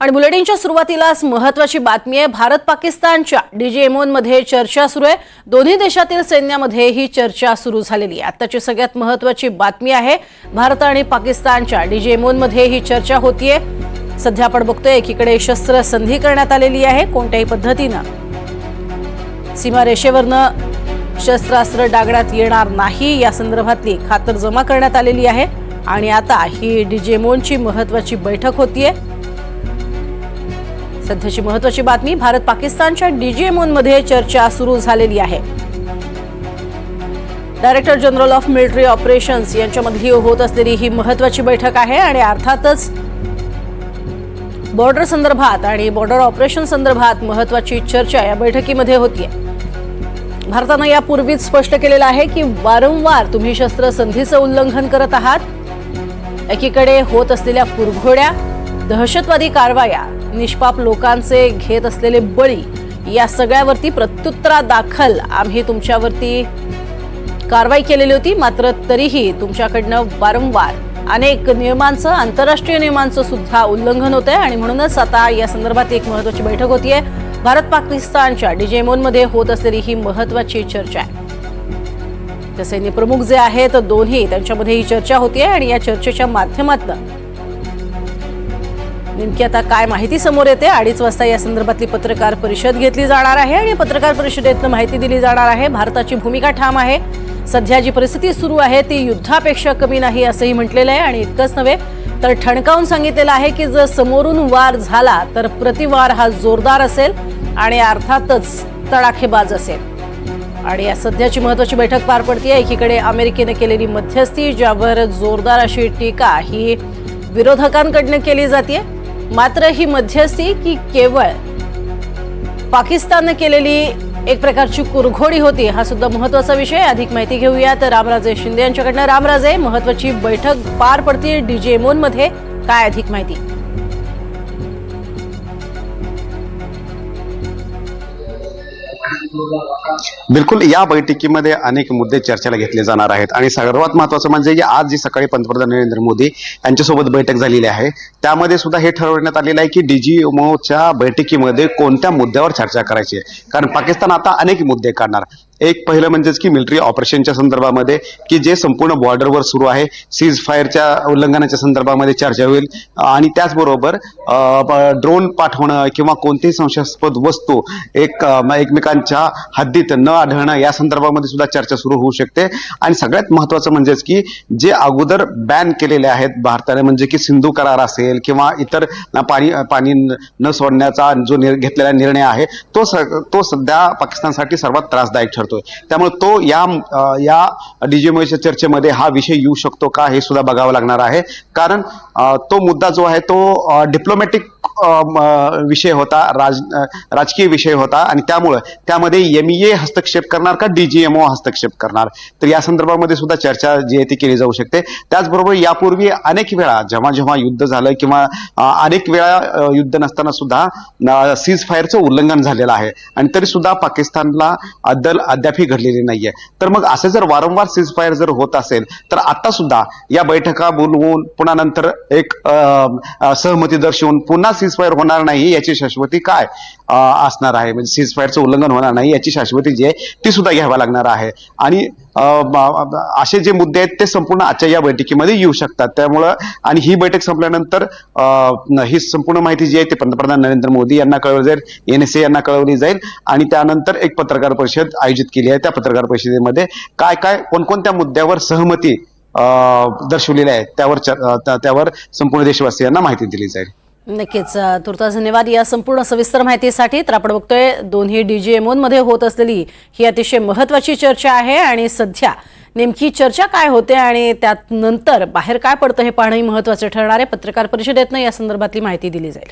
आणि बुलेटिनच्या सुरुवातीलाच महत्वाची बातमी आहे. भारत पाकिस्तानच्या डीजीएमओनमध्ये चर्चा सुरू आहे. दोन्ही देशातील सैन्यामध्ये ही चर्चा सुरू झालेली आहे. आताची सगळ्यात महत्वाची बातमी आहे. भारत आणि पाकिस्तानच्या डीजीएमओनमध्ये ही चर्चा होतीये. सध्या आपण बघतोय एकीकडे शस्त्र संधी करण्यात आलेली आहे. कोणत्याही पद्धतीनं सीमारेषेवरनं शस्त्रास्त्र डागण्यात येणार नाही. या संदर्भातली खातर जमा करण्यात आलेली आहे. आणि आता ही डीजेमोनची महत्वाची बैठक होतीये. सध्याची महत्वाची बातमी भारत पाकिस्तानच्या डीजीएमओमध्ये चर्चा सुरू झालेली आहे. Director general of military operations यांच्यामधली होत असलेली ही महत्वाची बैठक आहे आणि अर्थातच बॉर्डर संदर्भात आणि बॉर्डर ऑपरेशन संदर्भात महत्वाची चर्चा या बैठकीमध्ये होतीये. भारतानं यापूर्वीच स्पष्ट केलेलं आहे की वारंवार तुम्ही शस्त्रसंधीचं उल्लंघन करत आहात. एकीकडे होत असलेल्या पुरघोड्या दहशतवादी कारवाया निष्पाप लोकांचे घेत असलेले बळी या सगळ्यावरती प्रत्युत्तरादाखल आम्ही तुमच्यावरती कारवाई केलेली होती मात्र तरीही तुमच्याकडनं वारंवार अनेक नियमांचं आंतरराष्ट्रीय नियमांचं सुद्धा उल्लंघन होत आहे आणि म्हणूनच आता या संदर्भात एक महत्वाची बैठक होतीये. भारत पाकिस्तानच्या डीजेमोनमध्ये होत असलेली ही महत्वाची चर्चा आहे. सैन्य प्रमुख जे आहेत दोन्ही त्यांच्यामध्ये ही चर्चा होतीये आणि या चर्चेच्या माध्यमातून नेमकी आता काय माहिती समोर येते. अडीच वाजता या संदर्भातली पत्रकार परिषद घेतली जाणार आहे आणि पत्रकार परिषदेतनं माहिती दिली जाणार आहे. भारताची भूमिका ठाम आहे. सध्या जी परिस्थिती सुरू आहे ती युद्धापेक्षा कमी नाही असंही म्हटलेलं आहे. आणि इतकंच नव्हे तर ठणकावून सांगितलेलं आहे की जर समोरून वार झाला तर प्रतिवार हा जोरदार असेल आणि अर्थातच तडाखेबाज असेल. आणि या सध्याची महत्वाची बैठक पार पडते एकीकडे अमेरिकेने केलेली मध्यस्थी ज्यावर जोरदार अशी टीका ही विरोधकांकडनं केली जाते मात्र ही मध्यस्थी की केवळ पाकिस्ताननं केलेली एक प्रकारची कुरघोडी होती हा सुद्धा महत्त्वाचा विषय. अधिक माहिती घेऊयात. रामराजे शिंदे यांच्याकडनं. रामराजे महत्वाची बैठक पार पडते डीजेमोनमध्ये काय अधिक माहिती? बिलकुल या बैठकीमध्ये अनेक मुद्दे चर्चेला घेतले जाणार आहेत. आणि सर्वात महत्वाचं म्हणजे की आज जी सकाळी पंतप्रधान नरेंद्र मोदी यांच्यासोबत बैठक झालेली आहे त्यामध्ये सुद्धा हे ठरवण्यात आलेलं आहे की डीजीएमओच्या बैठकीमध्ये कोणत्या मुद्द्यावर चर्चा करायची आहे? कारण पाकिस्तान आता अनेक मुद्दे काढणार. एक पहिलं म्हणजेच की मिलिटरी ऑपरेशनच्या संदर्भामध्ये की जे संपूर्ण बॉर्डरवर सुरू आहे सीज फायरच्या उल्लंघनाच्या संदर्भामध्ये चर्चा होईल. आणि त्याचबरोबर ड्रोन पाठवणं किंवा कोणतीही संशयास्पद वस्तू एक एकमेकांच्या हद्दीत न आढळणं या संदर्भामध्ये सुद्धा चर्चा सुरू होऊ शकते. आणि सगळ्यात महत्वाचं म्हणजेच की जे अगोदर बॅन केलेले आहेत भारताने म्हणजे की सिंधू करार असेल किंवा इतर पाणी पाणी न सोडण्याचा जो घेतलेला निर्णय आहे तो स- तो सध्या पाकिस्तानसाठी सर्वात त्रासदायक ठरतो. करतोय त्यामुळे तो या या डीजीएमओच्या चर्चेमध्ये हा विषय येऊ शकतो का हे सुद्धा बघावं लागणार आहे. कारण तो मुद्दा जो आहे तो डिप्लोमॅटिक विषय होता राज राजकीय विषय होता आणि त्यामुळे त्यामध्ये एमईए हस्तक्षेप करणार का डीजीएमओ हस्तक्षेप करणार? तर या संदर्भामध्ये सुद्धा चर्चा जी आहे ती केली जाऊ शकते. त्याचबरोबर यापूर्वी अनेक वेळा जेव्हा जेव्हा युद्ध झालं किंवा अनेक वेळा युद्ध नसताना सुद्धा सीज फायरचं उल्लंघन झालेलं आहे. आणि तरी सुद्धा पाकिस्तानला अदल अद्यापही घडलेली नाहीये. तर मग असे जर वारंवार सीजफायर जर होत असेल तर आता सुद्धा या बैठका बोलवून पुन्हा नंतर एक सहमती दर्शवून पुन्हा सीजफायर होणार नाही याची शाश्वती काय असणार आहे? म्हणजे सीजफायरचं उल्लंघन होणार नाही याची शाश्वती जी आहे ती सुद्धा घ्यावी लागणार आहे. आणि असे जे मुद्दे आहेत ते संपूर्ण आजच्या या बैठकीमध्ये येऊ शकतात. त्यामुळं आणि ही बैठक संपल्यानंतर ही संपूर्ण माहिती जी आहे ती पंतप्रधान नरेंद्र मोदी यांना कळवली जाईल एनएसए यांना कळवली जाईल आणि त्यानंतर एक पत्रकार परिषद आयोजित केली आहे. त्या पत्रकार परिषदेमध्ये काय काय कोणकोणत्या मुद्द्यावर सहमती दर्शवलेल्या दर्शवलेली आहे त्यावर त्या- त्यावर संपूर्ण देशवासियांना माहिती दिली जाईल. नक्कीच अ, तुर्तास धन्यवाद. या संपूर्ण सविस्तर माहितीसाठी तर आपण बघतोय दोन्ही डीजीएमओमध्ये होत असलेली ही अतिशय महत्वाची चर्चा आहे आणि सध्या नेमकी चर्चा काय होते आणि त्यात नंतर बाहेर काय पडतं हे पाहणंही महत्वाचं ठरणार आहे. पत्रकार परिषदेतनं या संदर्भातली माहिती दिली जाईल.